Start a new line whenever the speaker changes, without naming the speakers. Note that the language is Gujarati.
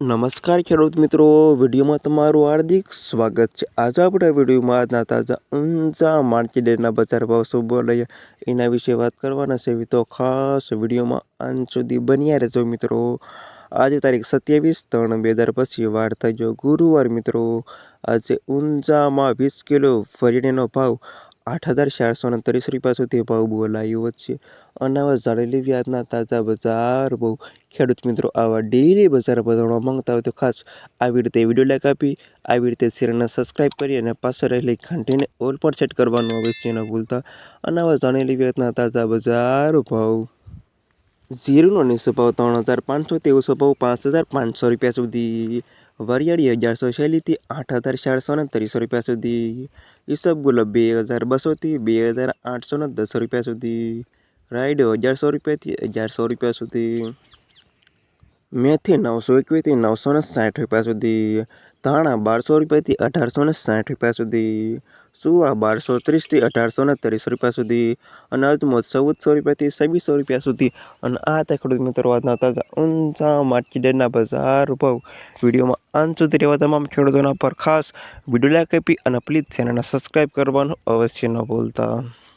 નમસ્કાર ખેડૂત મિત્રો, વિડીયોમાં તમારું હાર્દિક સ્વાગત છે. આજે આપણે વિડીયોમાં આજના તાજા ઊંચા માર્કેટના બજાર ભાવ શું બોલાય એના વિશે વાત કરવાના છે. તો ખાસ વિડીયોમાં અંત સુધી બન્યા રહેજો મિત્રો. આજે તારીખ સત્યાવીસ ત્રણ બે હજાર પછી વાર થઈ ગયો ગુરુવાર મિત્રો. આજે ઊંચામાં વીસ કિલો ફરીણીનો ભાવ આઠ હજાર ચારસો ને ત્રીસ રૂપિયા સુધી ભાવ બોલાયો છે. અને હવે જાણી લેવી આજના તાજા બજાર ભાવ ખેડૂત મિત્રો આવા ડેલી બજાર બજારવા માંગતા હોય તો ખાસ આવી રીતે વીડિયો લાઈક આપી, આવી રીતે શેરને સબસ્ક્રાઈબ કરી અને પાછળ રહેલી ઘંટીને ઓલ પર સેટ કરવાનું અવશ્ય ન ભૂલતા. અને હવે જાણી લેવી તાજા બજાર ભાવ. ઝીરોનો નીચો ભાવ ત્રણ હજાર પાંચસો તેવસો ભાવ પાંચ હજાર પાંચસો રૂપિયા સુધી. વરિયાળી અગિયારસો શૈલીથી આઠ હજાર ચારસો ને ત્રીસો રૂપિયા સુધી. ઈસબગુલ બે હજાર બસોથી બે હજાર આઠસો ને દસ રૂપિયા સુધી. રાઈડો અગિયારસો રૂપિયાથી અગિયારસો રૂપિયા સુધી. મેથી નવસો એકવીસથી નવસો ને સાઠ રૂપિયા સુધી, ધાણા બારસો રૂપિયાથી અઢારસો ને સાઠ રૂપિયા સુધી, સુવા બારસો ત્રીસથી અઢારસો ને ત્રીસ રૂપિયા સુધી અને અજમો ચૌદસો રૂપિયાથી છવ્વીસો રૂપિયા સુધી. અને આ તે ખેડૂત મિત્રો આજના તાજા ઊંચા માર્કેટના બજાર ભાવ. વિડીયોમાં અંત સુધી રહેવા તમામ ખેડૂતોના પર ખાસ વીડિયો લાઈક આપી અને પ્લીઝ ચેનલને સબસ્ક્રાઈબ કરવાનું અવશ્ય ન ભૂલતા.